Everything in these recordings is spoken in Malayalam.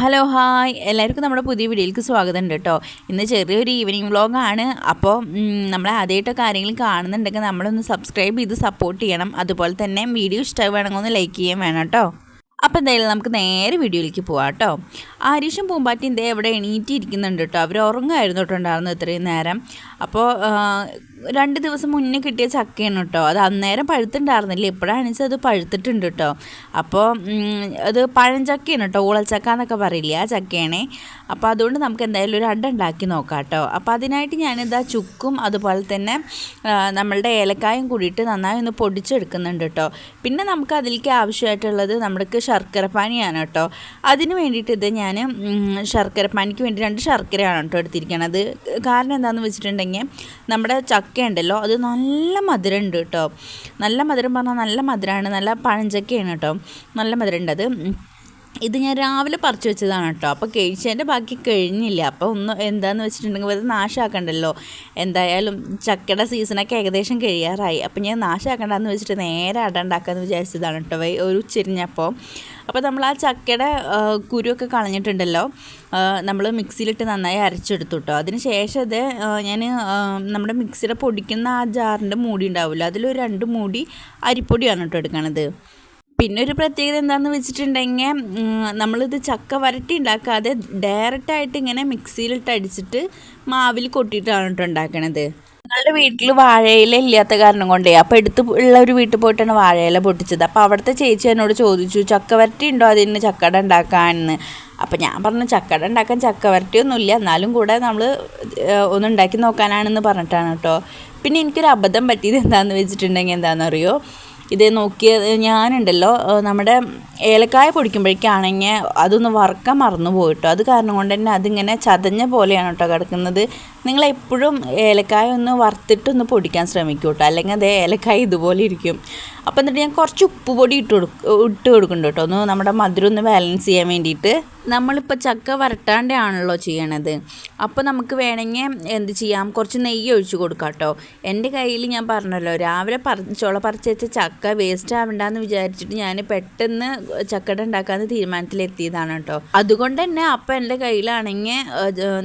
Hello hi. എല്ലാവർക്കും നമ്മുടെ പുതിയ വീഡിയോയിലേക്ക് സ്വാഗതം ഉണ്ട് കേട്ടോ. ഇന്ന് ചെറിയൊരു ഈവനിങ് വ്ളോഗാണ് അപ്പോൾ നമ്മൾ ആദ്യമായിട്ട് കാര്യങ്ങൾ കാണുന്നുണ്ടെങ്കിൽ നമ്മളൊന്ന് സബ്സ്ക്രൈബ് ചെയ്ത് സപ്പോർട്ട് ചെയ്യണം. അതുപോലെ തന്നെ വീഡിയോ ഇഷ്ടമാണെങ്കിൽ ഒന്ന് ലൈക്ക് ചെയ്യാൻ വേണം കേട്ടോ. അപ്പോൾ എന്തായാലും നമുക്ക് നേരെ വീഡിയോയിലേക്ക് പോവാം കേട്ടോ. ആരീഷും പൂമ്പാറ്റി ഇതേ എവിടെ എണീറ്റിരിക്കുന്നുണ്ട് കേട്ടോ. അവർ ഉറങ്ങായിരുന്നു കേട്ടോ ഉണ്ടായിരുന്നു ഇത്രയും നേരം. അപ്പോൾ രണ്ട് ദിവസം മുന്നേ കിട്ടിയ ചക്കയാണ് കേട്ടോ. അത് അന്നേരം പഴുത്തുണ്ടായിരുന്നില്ല. ഇപ്പോഴാണ് അത് പഴുത്തിട്ടുണ്ട് കേട്ടോ. അപ്പോൾ അത് പഴഞ്ചക്കയാണ് കേട്ടോ. ഊളച്ചക്ക എന്നൊക്കെ പറയില്ല ആ ചക്കയാണ്. അപ്പോൾ അതുകൊണ്ട് നമുക്ക് എന്തായാലും ഒരു അട ഉണ്ടാക്കി നോക്കാം കേട്ടോ. അപ്പോൾ അതിനായിട്ട് ഞാനിതാ ചുക്കും അതുപോലെ തന്നെ നമ്മളുടെ ഏലക്കായും കൂടിയിട്ട് നന്നായി ഒന്ന് പൊടിച്ചെടുക്കുന്നുണ്ട് കേട്ടോ. പിന്നെ നമുക്ക് അതിലേക്ക് ആവശ്യമായിട്ടുള്ളത് നമ്മുടെ ശർക്കരപ്പാനിയാണ് കേട്ടോ. അതിന് വേണ്ടിയിട്ട് ഇത് ഞാൻ ശർക്കരപ്പാനിക്ക് വേണ്ടി രണ്ട് ശർക്കരയാണ് കേട്ടോ എടുത്തിരിക്കുന്നത് കാരണം എന്താണെന്ന് വെച്ചിട്ടുണ്ടെങ്കിൽ നമ്മുടെ ചക്ക ചക്ക അത് നല്ല മധുരം ഉണ്ട് കേട്ടോ. നല്ല മധുരം പറഞ്ഞാൽ നല്ല മധുരമാണ് നല്ല പഴഞ്ചക്കയാണ് കേട്ടോ. നല്ല മധുരം ഉണ്ട് അത്. ഇത് ഞാൻ രാവിലെ പറിച്ചു വെച്ചതാണ് കേട്ടോ. അപ്പോൾ കഴിച്ചതിന്റെ ബാക്കി കഴിഞ്ഞില്ല. അപ്പോൾ ഒന്ന് എന്താണെന്ന് വെച്ചിട്ടുണ്ടെങ്കിൽ അത് നാശമാക്കണ്ടല്ലോ എന്തായാലും ചക്കയുടെ സീസണൊക്കെ ഏകദേശം കഴിയാറായി. അപ്പോൾ ഞാൻ നാശമാക്കണ്ടെന്ന് വെച്ചിട്ട് നേരെ അട ഉണ്ടാക്കാന്ന് വിചാരിച്ചതാണ് കേട്ടോ. ഒരു ഉച്ചരിഞ്ഞപ്പോൾ അപ്പോൾ നമ്മൾ ആ ചക്കയുടെ കുരുവൊക്കെ കളഞ്ഞിട്ടുണ്ടല്ലോ. നമ്മൾ മിക്സിയിലിട്ട് നന്നായി അരച്ചെടുത്തു കേട്ടോ. അതിന് ശേഷം അത് ഞാൻ നമ്മുടെ മിക്സിയുടെ പൊടിക്കുന്ന ആ ജാറിന്റെ മൂടി ഉണ്ടാവില്ല അതിലൊരു രണ്ട് മൂടി അരിപ്പൊടിയാണ് കേട്ടോ എടുക്കണത്. പിന്നെ ഒരു പ്രത്യേകത എന്താണെന്ന് വെച്ചിട്ടുണ്ടെങ്കിൽ നമ്മളിത് ചക്ക വരട്ടി ഉണ്ടാക്കാതെ ഡയറക്റ്റായിട്ട് ഇങ്ങനെ മിക്സിയിലിട്ട് അടിച്ചിട്ട് മാവിൽ കൊട്ടിയിട്ടാണ് കേട്ടോ ഉണ്ടാക്കണത്. ഞങ്ങളുടെ വീട്ടിൽ വാഴയില ഇല്ലാത്ത കാരണം കൊണ്ടേ അപ്പോൾ എടുത്ത് ഉള്ള ഒരു വീട്ടിൽ പോയിട്ടാണ് വാഴയില പൊട്ടിച്ചത്. അപ്പോൾ അവിടുത്തെ ചേച്ചി എന്നോട് ചോദിച്ചു ചക്ക വരട്ടി ഉണ്ടോ? അതിന് ചക്കട ഉണ്ടാക്കാമെന്ന് അപ്പോൾ ഞാൻ പറഞ്ഞു ചക്കട ഉണ്ടാക്കാൻ ചക്ക വരട്ടിയൊന്നുമില്ല. എന്നാലും കൂടെ നമ്മൾ ഒന്ന് ഉണ്ടാക്കി നോക്കാനാണെന്ന് പറഞ്ഞിട്ടാണ് കേട്ടോ പിന്നെ എനിക്കൊരു അബദ്ധം പറ്റിയത് എന്താണെന്ന് വെച്ചിട്ടുണ്ടെങ്കിൽ എന്താണെന്നറിയോ ഇത് നോക്കിയ ഞാനുണ്ടല്ലോ നമ്മുടെ ഏലക്കായ പൊടിക്കുമ്പോഴേക്കാണെങ്കിൽ അതൊന്ന് വറക്കാൻ മറന്നു പോയിട്ടോ അത് കാരണം കൊണ്ട് തന്നെ അതിങ്ങനെ ചതഞ്ഞ പോലെയാണ് കേട്ടോ കിടക്കുന്നത്. നിങ്ങൾ എപ്പോഴും ഏലക്കായ ഒന്ന് വറുത്തിട്ടൊന്ന് പൊടിക്കാൻ ശ്രമിക്കൂ കേട്ടോ അല്ലെങ്കിൽ അത് ഏലക്കായ ഇതുപോലെ ഇരിക്കും. അപ്പോൾ എന്നിട്ട് ഞാൻ കുറച്ച് ഉപ്പ് പൊടി ഇട്ട് കൊടുക്കും ഇട്ട് കൊടുക്കുന്നുണ്ട് കേട്ടോ. ഒന്ന് നമ്മുടെ മധുരം ഒന്ന് ബാലൻസ് ചെയ്യാൻ വേണ്ടിയിട്ട്. നമ്മളിപ്പോൾ ചക്ക വരട്ടാണ്ടാണല്ലോ ചെയ്യണത്. അപ്പോൾ നമുക്ക് വേണമെങ്കിൽ എന്ത് ചെയ്യാം? കുറച്ച് നെയ്യ് ഒഴിച്ച് കൊടുക്കാം കേട്ടോ. എന്റെ കയ്യിൽ ഞാൻ പറഞ്ഞല്ലോ രാവിലെ പറ ചുള പറിച്ച് വെച്ച ചക്ക വേസ്റ്റ് ആവണ്ടെന്ന് വിചാരിച്ചിട്ട് ഞാൻ പെട്ടെന്ന് ചക്കട ഉണ്ടാക്കാമെന്ന് തീരുമാനത്തിലെത്തിയതാണ് കേട്ടോ. അതുകൊണ്ട് തന്നെ അപ്പം എന്റെ കയ്യിലാണെങ്കിൽ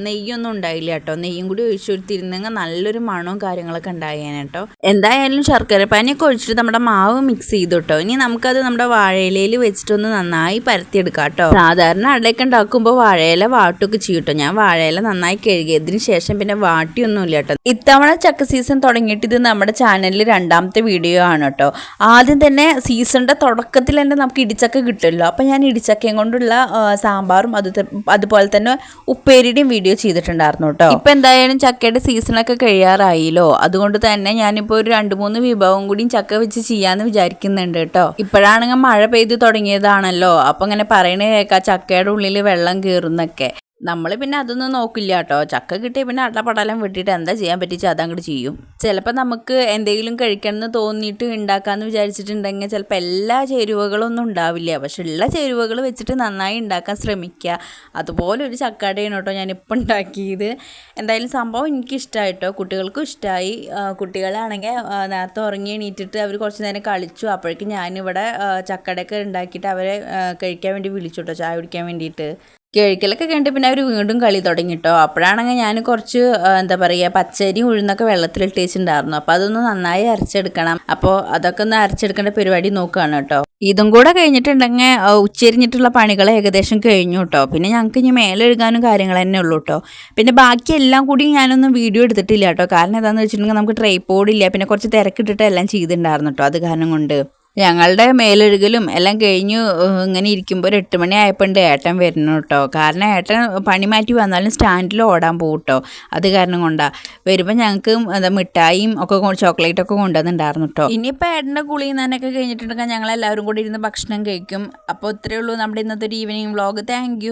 നെയ്യൊന്നും ഉണ്ടായില്ല കേട്ടോ. നെയ്യും കൂടി ഒഴിച്ചു കൊടുത്തിരുന്നെങ്കിൽ നല്ലൊരു മണവും കാര്യങ്ങളൊക്കെ ഉണ്ടായേനെ കേട്ടോ എന്തായാലും ശർക്കര പാനിയൊക്കെ ഒഴിച്ചിട്ട് നമ്മുടെ മാവ് മിക്സ് ചെയ്തു കേട്ടോ ഇനി നമുക്കത് നമ്മുടെ വാഴയിലയിൽ വെച്ചിട്ടൊന്ന് നന്നായി പരത്തിയെടുക്കാം കേട്ടോ സാധാരണ അടയൊക്കെ ഉണ്ടാക്കുമ്പോൾ വാഴയില വാട്ടൊക്കെ ചെയ്യും കേട്ടോ ഞാൻ വാഴയില നന്നായി കഴുകിയതിന് ശേഷം പിന്നെ വാട്ടിയൊന്നുമില്ല കേട്ടോ ഇത്തവണ ചക്ക സീസൺ തുടങ്ങിയിട്ട് ഇത് നമ്മുടെ ചാനലിൽ രണ്ടാമത്തെ വീഡിയോ ആണ് കേട്ടോ ആദ്യം തന്നെ സീസണിന്റെ തുടക്കത്തിൽ തന്നെ നമുക്ക് ഇടിച്ചക്ക കിട്ടുമല്ലോ. അപ്പം ഞാൻ ഇടിച്ചക്കയും കൊണ്ടുള്ള സാമ്പാറും അത് അതുപോലെ തന്നെ ഉപ്പേരിയുടെയും വീഡിയോ ചെയ്തിട്ടുണ്ടായിരുന്നു കേട്ടോ ഇപ്പം എന്തായാലും ചക്കയുടെ സീസണൊക്കെ കഴിയാറായില്ലോ. അതുകൊണ്ട് തന്നെ ഞാനിപ്പോൾ ഒരു രണ്ട് മൂന്ന് വിഭവം കൂടി ചക്ക വെച്ച് ചെയ്യാന്ന് വിചാരിക്കുന്നുണ്ട് കേട്ടോ. ഇപ്പോഴാണെങ്കിൽ മഴ പെയ്ത് തുടങ്ങിയതാണല്ലോ. അപ്പം അങ്ങനെ പറയണ കേൾക്കാം ചക്കയുടെ ഉള്ളിൽ വെള്ളം കയറുന്നൊക്കെ നമ്മൾ പിന്നെ അതൊന്നും നോക്കില്ല കേട്ടോ ചക്ക കിട്ടിയ പിന്നെ അടപടലം വെട്ടിയിട്ട് എന്താ ചെയ്യാൻ പറ്റിച്ചാൽ അതങ്ങോട്ട് ചെയ്യും. ചിലപ്പോൾ നമുക്ക് എന്തെങ്കിലും കഴിക്കണമെന്ന് തോന്നിയിട്ട് ഉണ്ടാക്കാമെന്ന് വിചാരിച്ചിട്ടുണ്ടെങ്കിൽ ചിലപ്പോൾ എല്ലാ ചേരുവകളൊന്നും ഉണ്ടാവില്ല. പക്ഷെ ഉള്ള ചേരുവകൾ വെച്ചിട്ട് നന്നായി ഉണ്ടാക്കാൻ ശ്രമിക്കുക അതുപോലെ ഒരു ചക്കാടയാണ് കേട്ടോ ഞാനിപ്പോൾ ഉണ്ടാക്കിയത് എന്തായാലും സംഭവം എനിക്കിഷ്ടമായിട്ടോ കുട്ടികൾക്കും ഇഷ്ടമായി കുട്ടികളാണെങ്കിൽ നേരത്തെ ഉറങ്ങി എണീറ്റിട്ട് അവർ കുറച്ച് നേരം കളിച്ചു. അപ്പോഴേക്കും ഞാനിവിടെ ചക്കടയൊക്കെ ഉണ്ടാക്കിയിട്ട് അവരെ കഴിക്കാൻ വേണ്ടി വിളിച്ചു കേട്ടോ ചായ കുടിക്കാൻ വേണ്ടിയിട്ട് കിഴക്കലൊക്കെ കണ്ട് പിന്നെ അവർ വീണ്ടും കളി തുടങ്ങി തുടങ്ങിട്ടോ. അപ്പോഴാണെങ്കിൽ ഞാൻ കുറച്ച് എന്താ പറയുക പച്ചരി ഉഴുന്നൊക്കെ വെള്ളത്തിലിട്ട് വെച്ചിട്ടുണ്ടായിരുന്നു അപ്പോൾ അതൊന്ന് നന്നായി അരച്ചെടുക്കണം. അപ്പോൾ അതൊക്കെ ഒന്ന് അരച്ചെടുക്കേണ്ട പരിപാടി നോക്കുകയാണ് കേട്ടോ ഇതും കൂടെ കഴിഞ്ഞിട്ടുണ്ടെങ്കിൽ ഉച്ചരിഞ്ഞിട്ടുള്ള പണികൾ ഏകദേശം കഴിഞ്ഞു കേട്ടോ പിന്നെ ഞങ്ങൾക്ക് ഇനി മേലെഴുകാനും കാര്യങ്ങൾ തന്നെ ഉള്ളൂ കേട്ടോ പിന്നെ ബാക്കി എല്ലാം കൂടി ഞാനൊന്നും വീഡിയോ എടുത്തിട്ടില്ല കേട്ടോ കാരണം എന്താണെന്ന് വെച്ചിട്ടുണ്ടെങ്കിൽ നമുക്ക് ട്രൈപ്പോഡില്ല. പിന്നെ കുറച്ച് തിരക്കിട്ടിട്ട് എല്ലാം ചെയ്തിട്ടുണ്ടായിരുന്നു കേട്ടോ അത് കാരണം കൊണ്ട്. ഞങ്ങളുടെ മേലൊഴുകലും എല്ലാം കഴിഞ്ഞു ഇങ്ങനെ ഇരിക്കുമ്പോൾ ഒരു എട്ട് മണി ആയപ്പോൾ ഏട്ടൻ വരുന്നു കേട്ടോ കാരണം ഏട്ടൻ പണി മാറ്റി വന്നാലും സ്റ്റാൻഡിൽ ഓടാൻ പോകും കേട്ടോ അത് കാരണം കൊണ്ടാണ് വരുമ്പോൾ ഞങ്ങൾക്ക് എന്താ മിഠായിയും ഒക്കെ ചോക്ലേറ്റ് ഒക്കെ കൊണ്ടുവന്നിട്ടുണ്ടായിരുന്നു കേട്ടോ ഇനിയിപ്പോൾ ഏട്ടന്റെ കുളി നനൊക്കെ കഴിഞ്ഞിട്ടുണ്ടെങ്കിൽ ഞങ്ങളെല്ലാവരും കൂടി ഇരുന്ന് ഭക്ഷണം കഴിക്കും. അപ്പോൾ ഇത്രയേ ഉള്ളൂ നമ്മുടെ ഇന്നത്തെ ഒരു ഈവനിങ് വ്ളോഗ് താങ്ക്